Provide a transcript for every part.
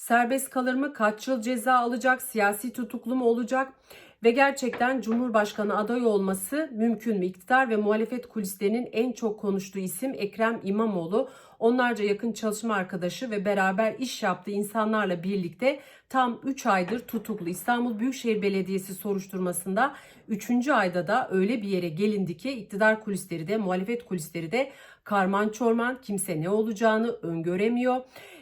Serbest kalır mı? Kaç yıl ceza alacak? Siyasi tutuklu mu olacak? Ve gerçekten Cumhurbaşkanı adayı olması mümkün mü? İktidar ve muhalefet kulislerinin en çok konuştuğu isim Ekrem İmamoğlu. Onlarca yakın çalışma arkadaşı ve beraber iş yaptığı insanlarla birlikte tam 3 aydır tutuklu. İstanbul Büyükşehir Belediyesi soruşturmasında 3. ayda da öyle bir yere gelindi ki iktidar kulisleri de muhalefet kulisleri de karman çorman kimse ne olacağını öngöremiyor.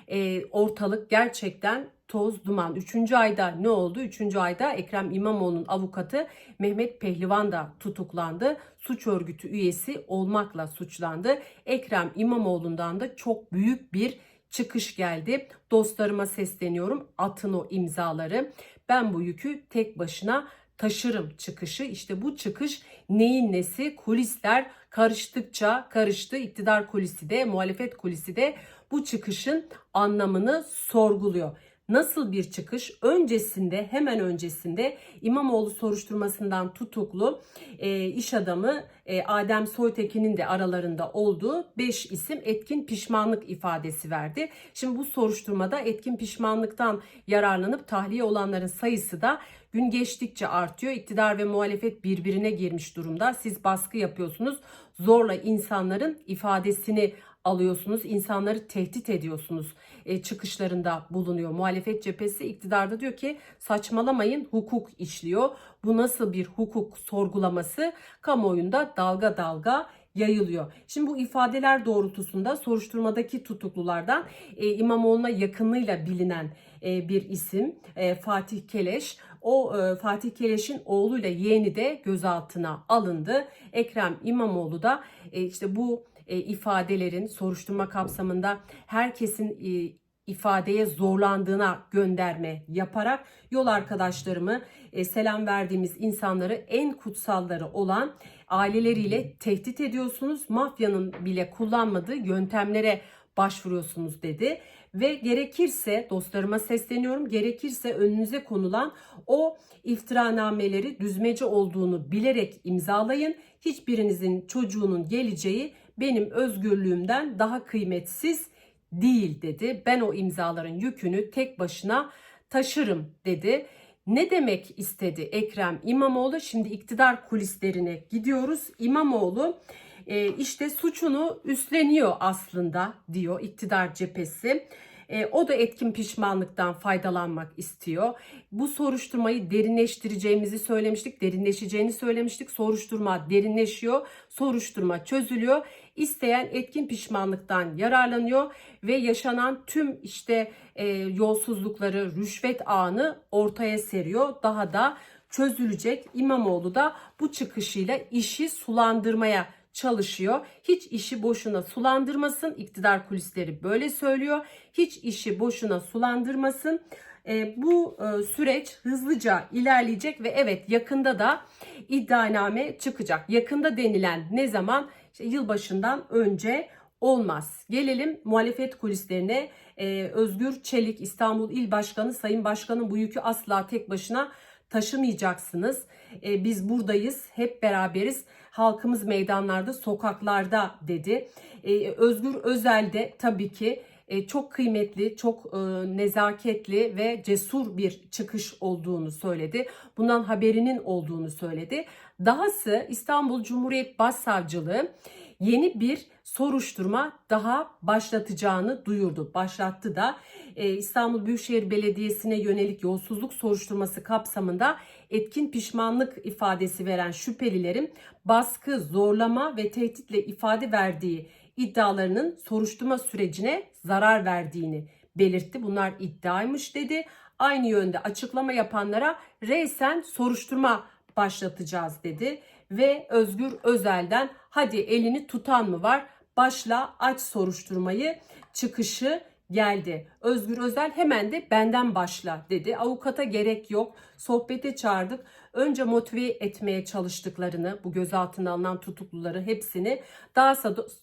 E, ortalık gerçekten toz duman. Üçüncü ayda ne oldu? Üçüncü ayda Ekrem İmamoğlu'nun avukatı Mehmet Pehlivan da tutuklandı. Suç örgütü üyesi olmakla suçlandı. Ekrem İmamoğlu'ndan da çok büyük bir çıkış geldi. Dostlarıma sesleniyorum. Atın o imzaları. Ben bu yükü tek başına taşırım çıkışı. İşte bu çıkış neyin nesi? Kulisler karıştıkça karıştı. İktidar kulisi de, muhalefet kulisi de bu çıkışın anlamını sorguluyor. Nasıl bir çıkış? Öncesinde hemen öncesinde İmamoğlu soruşturmasından tutuklu e, iş adamı e, Adem Soytekin'in de aralarında olduğu 5 isim etkin pişmanlık ifadesi verdi. Şimdi bu soruşturmada etkin pişmanlıktan yararlanıp tahliye olanların sayısı da gün geçtikçe artıyor. İktidar ve muhalefet birbirine girmiş durumda. Siz baskı yapıyorsunuz. Zorla insanların ifadesini alıyorsunuz. insanları tehdit ediyorsunuz. E, çıkışlarında bulunuyor. Muhalefet cephesi iktidarda diyor ki saçmalamayın hukuk işliyor. Bu nasıl bir hukuk sorgulaması kamuoyunda dalga dalga yayılıyor. Şimdi bu ifadeler doğrultusunda soruşturmadaki tutuklulardan e, İmamoğlu'na yakınlığıyla bilinen e, bir isim e, Fatih Keleş. O e, Fatih Keleş'in oğluyla yeğeni de gözaltına alındı. Ekrem İmamoğlu da e, işte bu ifadelerin soruşturma kapsamında herkesin e, ifadeye zorlandığına gönderme yaparak yol arkadaşlarımı e, selam verdiğimiz insanları en kutsalları olan aileleriyle tehdit ediyorsunuz. Mafyanın bile kullanmadığı yöntemlere başvuruyorsunuz dedi ve gerekirse dostlarıma sesleniyorum gerekirse önünüze konulan o iftiranameleri düzmece olduğunu bilerek imzalayın. Hiçbirinizin çocuğunun geleceği benim özgürlüğümden daha kıymetsiz değil dedi. Ben o imzaların yükünü tek başına taşırım dedi. Ne demek istedi Ekrem İmamoğlu? Şimdi iktidar kulislerine gidiyoruz. İmamoğlu e, işte suçunu üstleniyor aslında diyor iktidar cephesi. E, o da etkin pişmanlıktan faydalanmak istiyor. Bu soruşturmayı derinleştireceğimizi söylemiştik, derinleşeceğini söylemiştik. Soruşturma derinleşiyor, soruşturma çözülüyor. İsteyen etkin pişmanlıktan yararlanıyor ve yaşanan tüm işte e, yolsuzlukları, rüşvet ağını ortaya seriyor. Daha da çözülecek. İmamoğlu da bu çıkışıyla işi sulandırmaya çalışıyor. Hiç işi boşuna sulandırmasın. İktidar kulisleri böyle söylüyor. Hiç işi boşuna sulandırmasın. E, bu e, süreç hızlıca ilerleyecek ve evet yakında da iddianame çıkacak. Yakında denilen ne zaman? İşte yılbaşından önce olmaz. Gelelim muhalefet kulislerine. Ee, Özgür Çelik İstanbul İl Başkanı Sayın Başkanım bu yükü asla tek başına taşımayacaksınız. Ee, biz buradayız, hep beraberiz. Halkımız meydanlarda, sokaklarda dedi. Ee, Özgür Özel de tabii ki çok kıymetli, çok e, nezaketli ve cesur bir çıkış olduğunu söyledi. Bundan haberinin olduğunu söyledi. Dahası İstanbul Cumhuriyet Başsavcılığı yeni bir soruşturma daha başlatacağını duyurdu. Başlattı da e, İstanbul Büyükşehir Belediyesi'ne yönelik yolsuzluk soruşturması kapsamında etkin pişmanlık ifadesi veren şüphelilerin baskı, zorlama ve tehditle ifade verdiği iddialarının soruşturma sürecine zarar verdiğini belirtti. Bunlar iddiaymış dedi. Aynı yönde açıklama yapanlara reysen soruşturma başlatacağız dedi ve Özgür Özel'den hadi elini tutan mı var? Başla aç soruşturmayı çıkışı geldi. Özgür Özel hemen de benden başla dedi. Avukata gerek yok. Sohbete çağırdık. Önce motive etmeye çalıştıklarını, bu gözaltına alınan tutukluları hepsini daha,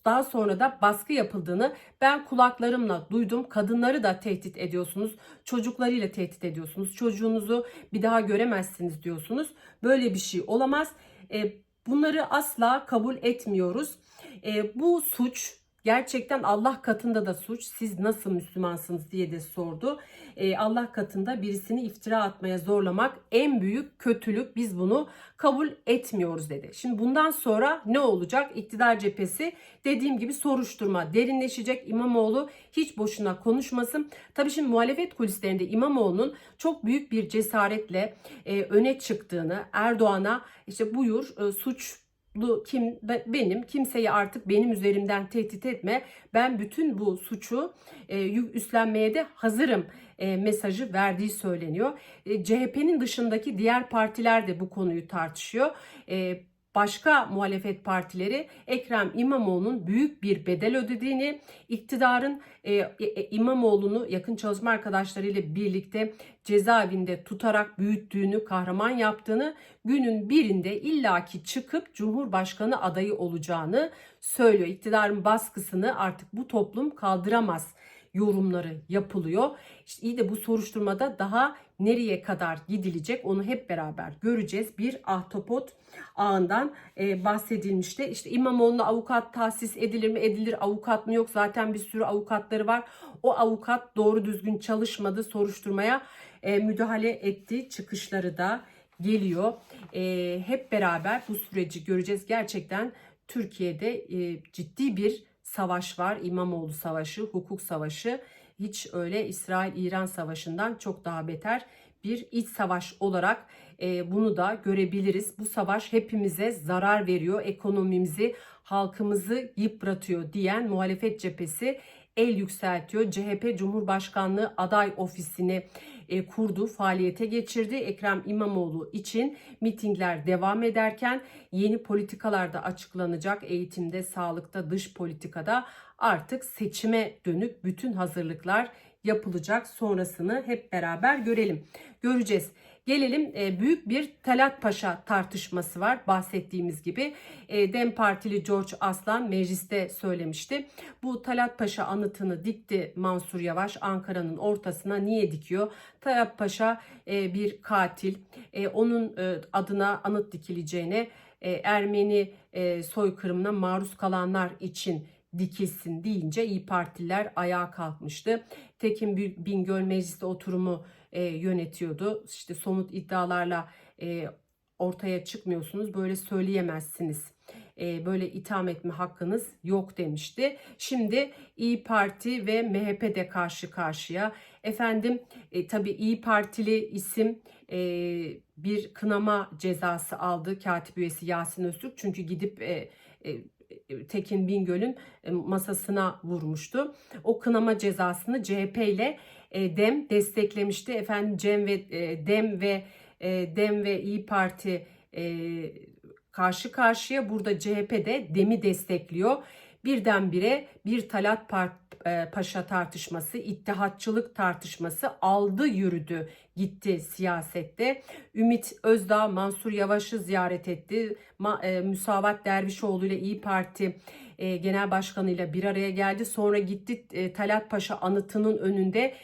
daha sonra da baskı yapıldığını ben kulaklarımla duydum. Kadınları da tehdit ediyorsunuz. Çocuklarıyla tehdit ediyorsunuz. Çocuğunuzu bir daha göremezsiniz diyorsunuz. Böyle bir şey olamaz. E, bunları asla kabul etmiyoruz. E, bu suç Gerçekten Allah katında da suç. Siz nasıl Müslümansınız diye de sordu. Ee, Allah katında birisini iftira atmaya zorlamak en büyük kötülük. Biz bunu kabul etmiyoruz dedi. Şimdi bundan sonra ne olacak? İktidar cephesi dediğim gibi soruşturma derinleşecek. İmamoğlu hiç boşuna konuşmasın. Tabii şimdi muhalefet kulislerinde İmamoğlu'nun çok büyük bir cesaretle e, öne çıktığını Erdoğan'a işte buyur e, suç kim benim kimseyi artık benim üzerimden tehdit etme ben bütün bu suçu e, üstlenmeye de hazırım e, mesajı verdiği söyleniyor. E, CHP'nin dışındaki diğer partiler de bu konuyu tartışıyor. E, başka muhalefet partileri Ekrem İmamoğlu'nun büyük bir bedel ödediğini, iktidarın e, e, İmamoğlu'nu yakın çalışma arkadaşlarıyla birlikte cezaevinde tutarak büyüttüğünü, kahraman yaptığını, günün birinde illaki çıkıp Cumhurbaşkanı adayı olacağını söylüyor. İktidarın baskısını artık bu toplum kaldıramaz yorumları yapılıyor. İşte iyi de bu soruşturmada daha nereye kadar gidilecek onu hep beraber göreceğiz. Bir ahtapot ağından e, bahsedilmişti. İşte İmamoğlu'na avukat tahsis edilir mi edilir avukat mı yok zaten bir sürü avukatları var. O avukat doğru düzgün çalışmadı soruşturmaya e, müdahale etti çıkışları da geliyor. E, hep beraber bu süreci göreceğiz. Gerçekten Türkiye'de e, ciddi bir savaş var. İmamoğlu savaşı, hukuk savaşı. Hiç öyle İsrail-İran savaşından çok daha beter bir iç savaş olarak e, bunu da görebiliriz. Bu savaş hepimize zarar veriyor, ekonomimizi, halkımızı yıpratıyor diyen muhalefet cephesi el yükseltiyor. CHP Cumhurbaşkanlığı aday ofisini e, kurdu, faaliyete geçirdi. Ekrem İmamoğlu için mitingler devam ederken yeni politikalar da açıklanacak. Eğitimde, sağlıkta, dış politikada artık seçime dönük bütün hazırlıklar yapılacak. Sonrasını hep beraber görelim. Göreceğiz. Gelelim e, büyük bir Talat Paşa tartışması var bahsettiğimiz gibi. E, Dem Partili George Aslan mecliste söylemişti. Bu Talat Paşa anıtını dikti Mansur Yavaş Ankara'nın ortasına. Niye dikiyor? Talat Paşa e, bir katil. Onun adına anıt dikileceğine Ermeni soykırımına maruz kalanlar için dikilsin deyince İyi Partililer ayağa kalkmıştı. Tekin Bingöl mecliste oturumu e, yönetiyordu. İşte somut iddialarla e, ortaya çıkmıyorsunuz. Böyle söyleyemezsiniz. E, böyle itham etme hakkınız yok demişti. Şimdi İyi Parti ve MHP de karşı karşıya. Efendim e, tabii İyi Partili isim e, bir kınama cezası aldı katip üyesi Yasin Öztürk. Çünkü gidip e, e, Tekin Bingöl'ün e, masasına vurmuştu. O kınama cezasını CHP ile e, DEM desteklemişti. Efendim Cem ve e, DEM ve DEM ve İyi Parti karşı karşıya burada CHP de DEM'i destekliyor. Birdenbire bir Talat Paşa tartışması, ittihatçılık tartışması aldı yürüdü gitti siyasette. Ümit Özdağ Mansur Yavaş'ı ziyaret etti. E, Müsavat Dervişoğlu ile İyi Parti e, Genel Başkanı ile bir araya geldi. Sonra gitti e, Talat Paşa anıtının önünde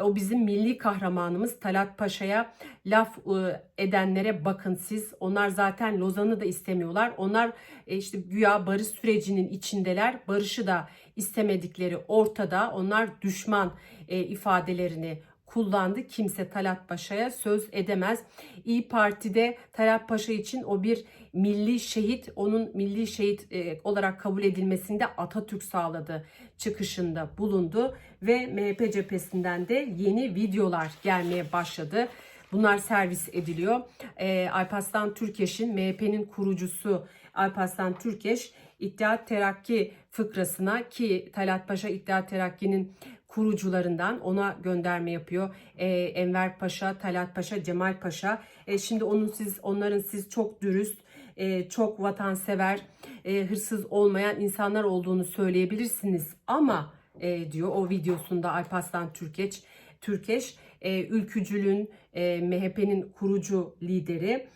o bizim milli kahramanımız Talat Paşa'ya laf e, edenlere bakın siz. Onlar zaten Lozan'ı da istemiyorlar. Onlar e, işte güya barış sürecinin içindeler. Barışı da istemedikleri ortada. Onlar düşman e, ifadelerini kullandı. Kimse Talat Paşa'ya söz edemez. İyi Parti'de Talat Paşa için o bir milli şehit, onun milli şehit e, olarak kabul edilmesinde Atatürk sağladı çıkışında bulundu ve MHP cephesinden de yeni videolar gelmeye başladı. Bunlar servis ediliyor. E, Alparslan Türkeş'in MHP'nin kurucusu Alparslan Türkeş İttihat Terakki fıkrasına ki Talat Paşa İttihat Terakki'nin kurucularından ona gönderme yapıyor. Ee, Enver Paşa, Talat Paşa, Cemal Paşa. Ee, şimdi onun siz onların siz çok dürüst, e, çok vatansever, e, hırsız olmayan insanlar olduğunu söyleyebilirsiniz. Ama e, diyor o videosunda Alparslan Türkeş, Türkeş e, ülkücülüğün, e, MHP'nin kurucu lideri.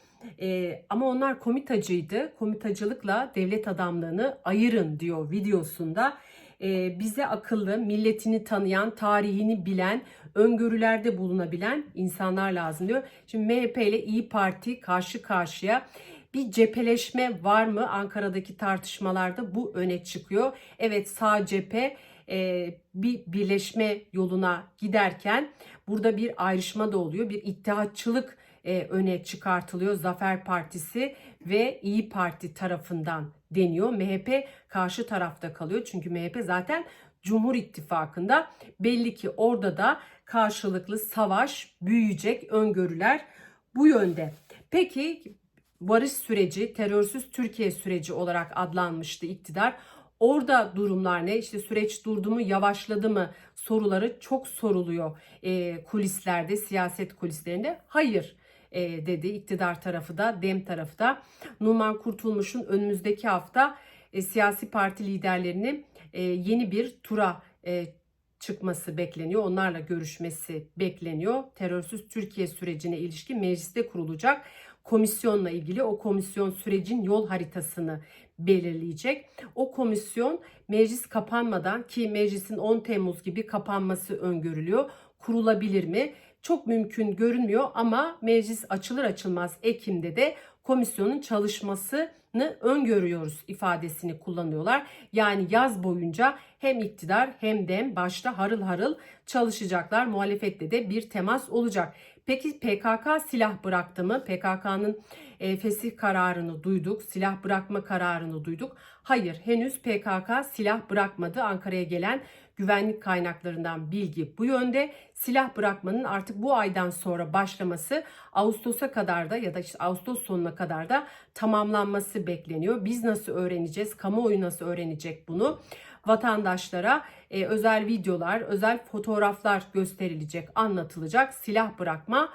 E, ama onlar komitacıydı. Komitacılıkla devlet adamlığını ayırın diyor videosunda e, bize akıllı, milletini tanıyan, tarihini bilen, öngörülerde bulunabilen insanlar lazım diyor. Şimdi MHP ile İyi Parti karşı karşıya Bir cepheleşme var mı? Ankara'daki tartışmalarda bu öne çıkıyor. Evet sağ cephe e, bir birleşme yoluna giderken burada bir ayrışma da oluyor. Bir ittihatçılık e, öne çıkartılıyor. Zafer Partisi ve İyi Parti tarafından deniyor. MHP karşı tarafta kalıyor. Çünkü MHP zaten Cumhur İttifakı'nda belli ki orada da karşılıklı savaş büyüyecek öngörüler bu yönde. Peki barış süreci, terörsüz Türkiye süreci olarak adlanmıştı iktidar. Orada durumlar ne? İşte süreç durdu mu, yavaşladı mı soruları çok soruluyor e, kulislerde, siyaset kulislerinde. Hayır e, dedi iktidar tarafı da, dem tarafı da. Numan Kurtulmuş'un önümüzdeki hafta e, siyasi parti liderlerini e, yeni bir tura e, çıkması bekleniyor. Onlarla görüşmesi bekleniyor. Terörsüz Türkiye sürecine ilişkin mecliste kurulacak komisyonla ilgili o komisyon sürecin yol haritasını belirleyecek. O komisyon meclis kapanmadan ki meclisin 10 Temmuz gibi kapanması öngörülüyor. Kurulabilir mi? Çok mümkün görünmüyor ama meclis açılır açılmaz Ekim'de de komisyonun çalışmasını öngörüyoruz ifadesini kullanıyorlar. Yani yaz boyunca hem iktidar hem dem başta harıl harıl çalışacaklar. Muhalefette de bir temas olacak. Peki PKK silah bıraktı mı? PKK'nın e, fesih kararını duyduk, silah bırakma kararını duyduk. Hayır, henüz PKK silah bırakmadı. Ankara'ya gelen güvenlik kaynaklarından bilgi bu yönde. Silah bırakmanın artık bu aydan sonra başlaması Ağustos'a kadar da ya da işte Ağustos sonuna kadar da tamamlanması bekleniyor. Biz nasıl öğreneceğiz? Kamuoyu nasıl öğrenecek bunu? Vatandaşlara e, özel videolar, özel fotoğraflar gösterilecek, anlatılacak. Silah bırakma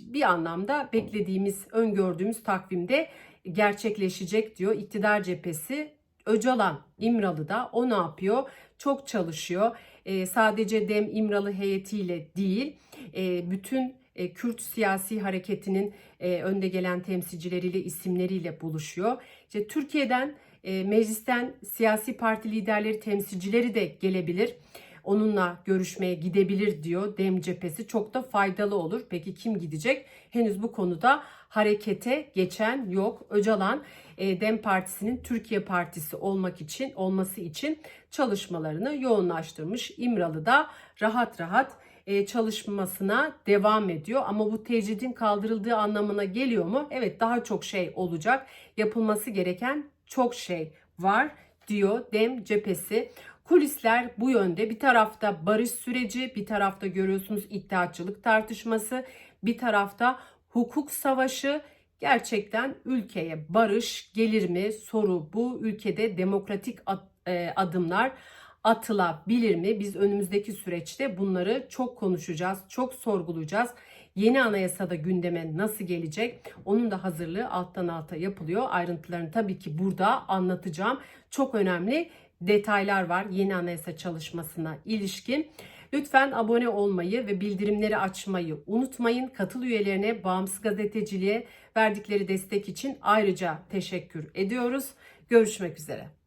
bir anlamda beklediğimiz, öngördüğümüz takvimde gerçekleşecek diyor iktidar cephesi. Öcalan İmralı'da o ne yapıyor? Çok çalışıyor. E, sadece Dem İmralı heyetiyle değil, e, bütün e, Kürt siyasi hareketinin e, önde gelen temsilcileriyle, isimleriyle buluşuyor. İşte Türkiye'den, e, meclisten siyasi parti liderleri, temsilcileri de gelebilir. Onunla görüşmeye gidebilir diyor Dem cephesi. Çok da faydalı olur. Peki kim gidecek? Henüz bu konuda harekete geçen yok. Öcalan e, Dem Partisi'nin Türkiye Partisi olmak için olması için çalışmalarını yoğunlaştırmış. İmralı'da rahat rahat e, çalışmasına devam ediyor. Ama bu tecridin kaldırıldığı anlamına geliyor mu? Evet daha çok şey olacak. Yapılması gereken çok şey var diyor Dem cephesi. Kulisler bu yönde. Bir tarafta barış süreci, bir tarafta görüyorsunuz iddiaçılık tartışması, bir tarafta hukuk savaşı. Gerçekten ülkeye barış gelir mi soru bu. Ülkede demokratik e, adımlar atılabilir mi? Biz önümüzdeki süreçte bunları çok konuşacağız, çok sorgulayacağız. Yeni anayasada gündeme nasıl gelecek? Onun da hazırlığı alttan alta yapılıyor. Ayrıntılarını tabii ki burada anlatacağım. Çok önemli detaylar var yeni anayasa çalışmasına ilişkin. Lütfen abone olmayı ve bildirimleri açmayı unutmayın. Katıl üyelerine bağımsız gazeteciliğe verdikleri destek için ayrıca teşekkür ediyoruz. Görüşmek üzere.